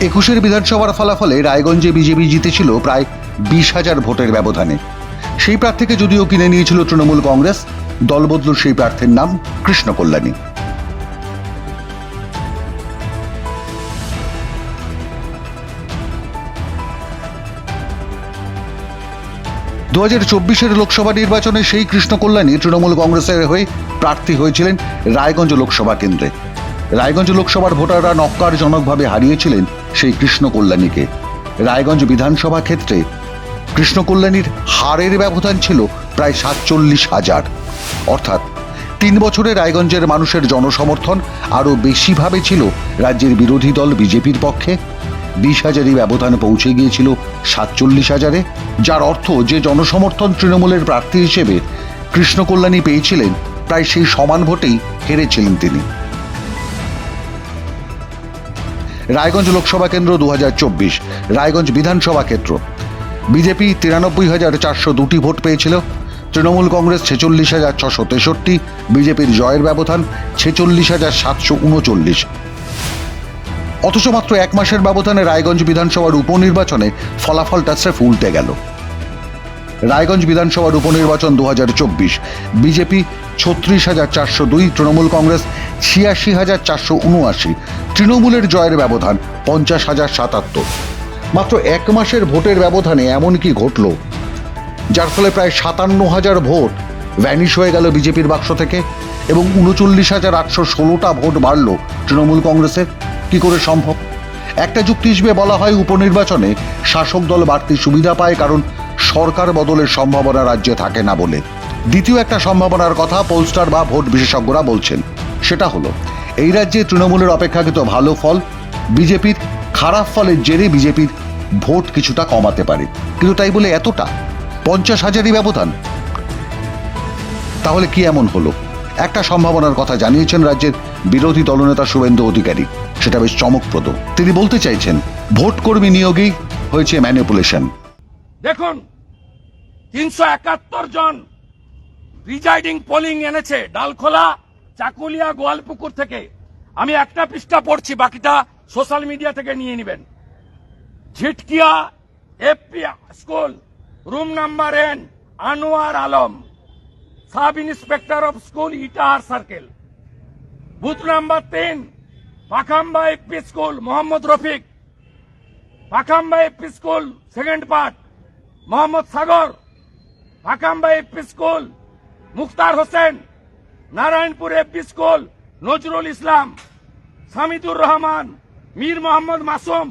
একুশের বিধানসভার ফলাফলে রায়গঞ্জে বিজেপি জিতেছিল প্রায় বিশ হাজার ভোটের ব্যবধানে। সেই প্রার্থীকে যদিও কিনে নিয়েছিল তৃণমূল কংগ্রেস দলবদল সেই প্রার্থীর নাম কৃষ্ণ কল্যাণী। দু হাজার চব্বিশের লোকসভা নির্বাচনে সেই কৃষ্ণ কল্যাণী তৃণমূল কংগ্রেসের হয়ে প্রার্থী হয়েছিলেন রায়গঞ্জ লোকসভা কেন্দ্রে। রায়গঞ্জ লোকসভার ভোটাররা নক্কারজনকভাবে হারিয়েছিলেন সেই কৃষ্ণ কল্যাণীকে রায়গঞ্জ বিধানসভা ক্ষেত্রে কৃষ্ণ কল্যাণীর হারের ব্যবধান ছিল প্রায় সাতচল্লিশ হাজার। অর্থাৎ তিন বছরে রায়গঞ্জের মানুষের জনসমর্থন আরও বেশিভাবে ছিল রাজ্যের বিরোধী দল বিজেপির পক্ষে। বিশ হাজারই ব্যবধানে পৌঁছে গিয়েছিল সাতচল্লিশ হাজারে, যার অর্থ যে জনসমর্থন তৃণমূলের প্রার্থী হিসেবে কৃষ্ণ কল্যাণী পেয়েছিলেন, প্রায় সেই সমান ভোটেই হেরেছিলেন তিনি। রায়গঞ্জ লোকসভা কেন্দ্র দু হাজার চব্বিশ, রায়গঞ্জ বিধানসভা ক্ষেত্র। বিজেপি তিরানব্বই হাজার চারশো দুটি ভোট পেয়েছিল, তৃণমূল কংগ্রেস ছেচল্লিশ হাজার ছশো তেষট্টি, বিজেপির জয়ের ব্যবধান ছেচল্লিশ হাজার সাতশো উনচল্লিশ। অথচ মাত্র এক মাসের ব্যবধানে রায়গঞ্জ বিধানসভার উপনির্বাচনে ফলাফলটা স্রেফ উল্টে গেল। রায়গঞ্জ বিধানসভার উপনির্বাচন দু হাজার চব্বিশ। বিজেপি ছত্রিশ হাজার চারশো দুই, তৃণমূল কংগ্রেস ছিয়াশি হাজার চারশো উনআশি। তৃণমূলের জয়ের ব্যবধান পঞ্চাশ হাজার সাতাত্তর। মাত্র এক মাসের ভোটের ব্যবধানে এমন কি ঘটল? যার ফলে প্রায় সাতান্ন হাজার ভোট ভ্যানিশ হয়ে গেল বিজেপির বাক্স থেকে এবং উনচল্লিশ হাজার আটশো ষোলোটা ভোট বাড়ল তৃণমূল কংগ্রেসের। কি করে সম্ভব? একটা যুক্তি হিসেবে বলা হয়, উপনির্বাচনে শাসক দল বাড়তি সুবিধা পায় কারণ সরকার বদলের সম্ভাবনা রাজ্যে থাকে না বলে। দ্বিতীয় একটা সম্ভাবনার কথা পোলস্টার বা ভোট বিশেষজ্ঞরা বলছেন। সেটা হলো, এই রাজ্যে তৃণমূলের অপেক্ষাকৃত ভালো ফল, বিজেপির খারাপ ফলের জেরে বিজেপির ভোট কিছুটা কমাতে পারে। কিন্তু তাই বলে এতটা? পঞ্চাশ হাজারই ব্যবধান? তাহলে কি এমন হলো? একটা সম্ভাবনার কথা জানিয়েছেন রাজ্যের বিরোধী দলনেতা শুভেন্দু অধিকারী। সেটা বেশ চমকপ্রদ। তিনি বলতে চাইছেন ভোট কর্মী নিয়োগেই হয়েছে ম্যানিপুলেশন। দেখুন তিনশো একাত্তর জন প্রিজাইডিং পোলিং এনেছে ডালখোলা, চাকুলিয়া, গোয়ালপুকুর থেকে। আমি একটা পৃষ্ঠা পড়ছি, বাকিটা সোশ্যাল মিডিয়া থেকে নিয়ে নেবেন। Jhitkia FP school room number N Anowar Alam sub inspector of school Itahar circle booth number তিন, Pakhamba FP school Mohammad Rafiq. Pakhamba FP school second part Mohammad Sagar. Pakhamba FP school, Mukhtar Hossain, Narayanpur FP school, Nazrul Islam, Samidur Rahman, Mir Mohammad Masum,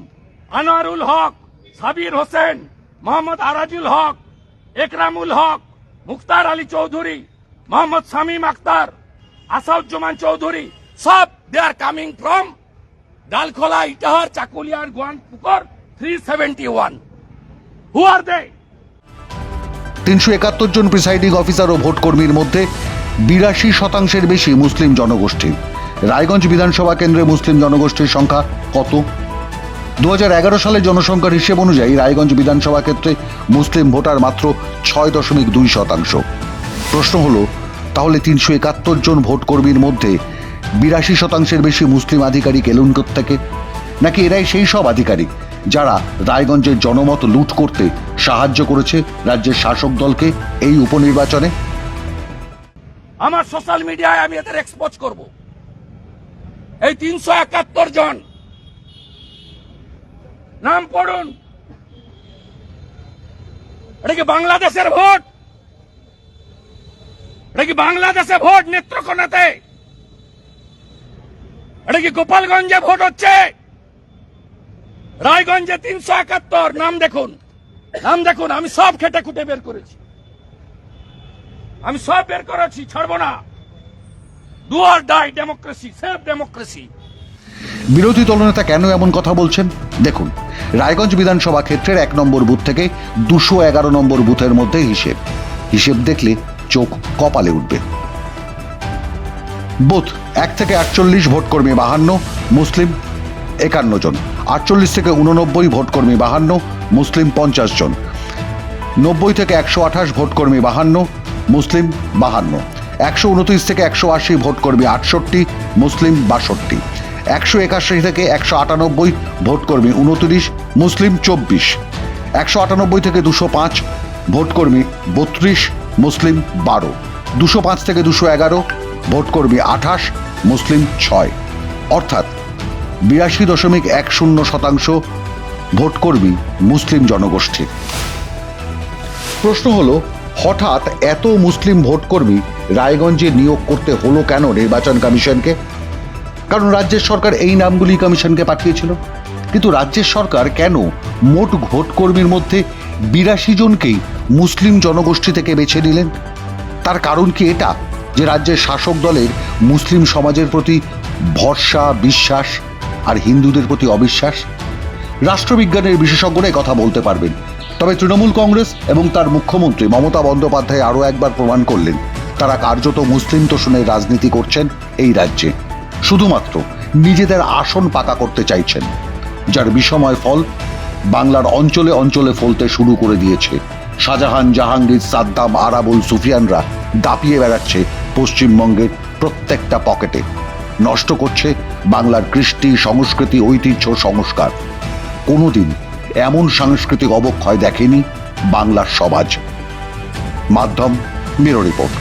Anowarul Haque, Sabir Hossain, Mohammad Arajul Haque, Ekramul Haque, Mukhtar Ali Chowdhury, Mohammad Shamim Akhtar Asaduzzaman Chowdhury, সব they are coming from Dalkhola, Itahar চাকুলিয়ার Goanpukur three seventy one who are they তিনশো একাত্তর জন presiding officer ও ভোটকর্মীর মধ্যে বিরাশি শতাংশের বেশি মুসলিম জনগোষ্ঠী। রায়গঞ্জ বিধানসভা কেন্দ্রে মুসলিম জনগোষ্ঠীর সংখ্যা কত? দু সালের জনসংখ্যার হিসেব অনুযায়ী রায়গঞ্জ বিধানসভা ক্ষেত্রে মুসলিম ভোটার মাত্র ছয় দশমিক দুই শতাংশ। প্রশ্ন হলো, তাহলে তিনশো একাত্তর জন ভোটকর্মীর মধ্যে বিরাশি শতাংশের বেশি মুসলিম আধিকারিক এলুন থেকে নাকি এরাই সেই সব আধিকারিক যারা রায়গঞ্জের জনমত লুট করতে সাহায্য করেছে রাজ্যের শাসক দলকে এই উপনির্বাচনে। আমার সোশ্যাল মিডিয়ায় আমি এদের এক্সপোজ করব। এই তিনশো একাত্তর জন। নাম পড়ুন। এটা কি বাংলাদেশের ভোট? এটা কি বাংলাদেশে ভোট নেত্রকোনাতে? এটা কি গোপালগঞ্জে ভোট হচ্ছে? রায়গঞ্জে তিনশো একাত্তর, নাম দেখুন। নাম দেখুন, আমি সব খেটে খুঁটে বের করেছি। আমি সব বের করেছি, ছাড়বো না। Do die democracy safe democracy বিরোধী দলনেতা কেন এমন কথা বলছেন? দেখুন, রায়গঞ্জ বিধানসভা ক্ষেত্রের এক নম্বর বুথ থেকে দুশো এগারো নম্বর বুথের মধ্যে হিসেব। হিসেব দেখলে চোখ কপালে উঠবে। বুথ এক থেকে আটচল্লিশ ভোটকর্মী বাহান্ন, মুসলিম একান্ন জন, আটচল্লিশ থেকে উননব্বই ভোটকর্মী বাহান্ন, মুসলিম পঞ্চাশ জন। নব্বই থেকে একশো আঠাশ ভোটকর্মী বাহান্ন, মুসলিম বাহান্ন। একশো উনত্রিশ থেকে একশো আশি ভোটকর্মী আটষট্টি, মুসলিম বাষট্টি। একশো একাশি থেকে একশো আটানব্বই ভোটকর্মী উনত্রিশ, মুসলিম চব্বিশ। একশো আটানব্বই থেকে দুশো পাঁচ ভোটকর্মী বত্রিশ, মুসলিম বারো। দুশো পাঁচ থেকে দুশো এগারো ভোটকর্মী আঠাশ, মুসলিম ছয়। অর্থাৎ বিরাশি দশমিক এক শূন্য শতাংশ ভোটকর্মী মুসলিম জনগোষ্ঠীর প্রশ্ন হলো, হঠাৎ এত মুসলিম ভোটকর্মী রায়গঞ্জে নিয়োগ করতে হলো কেন নির্বাচন কমিশনকে? কারণ রাজ্যের সরকার এই নামগুলি কমিশনকে পাঠিয়েছিল। কিন্তু রাজ্যের সরকার কেন মোট ভোটকর্মীর মধ্যে বিরাশি জনকেই মুসলিম জনগোষ্ঠী থেকে বেছে নিলেন? তার কারণ কি এটা, যে রাজ্যের শাসক দলের মুসলিম সমাজের প্রতি ভরসা, বিশ্বাস আর হিন্দুদের প্রতি অবিশ্বাস? রাষ্ট্রবিজ্ঞানের বিশেষজ্ঞরা কথা বলতে পারবেন। তবে তৃণমূল কংগ্রেস এবং তার মুখ্যমন্ত্রী মমতা বন্দ্যোপাধ্যায় আরও একবার প্রমাণ করলেন, তারা কার্যত মুসলিম তোষণের রাজনীতি করছেন এই রাজ্যে। শুধুমাত্র নিজেদের আসন পাকা করতে চাইছেন, যার বিষময় ফল বাংলার অঞ্চলে অঞ্চলে ফলতে শুরু করে দিয়েছে। শাহজাহান, জাহাঙ্গীর, সাদ্দাম, আরাবুল, সুফিয়ানরা দাপিয়ে বেড়াচ্ছে পশ্চিমবঙ্গের প্রত্যেকটা পকেটে। নষ্ট করছে বাংলার কৃষ্টি, সংস্কৃতি, ঐতিহ্য, সংস্কার। কোনোদিন এমন সাংস্কৃতিক অবক্ষয় দেখেনি বাংলার সমাজ। মাধ্যম মিরো রিপোর্ট।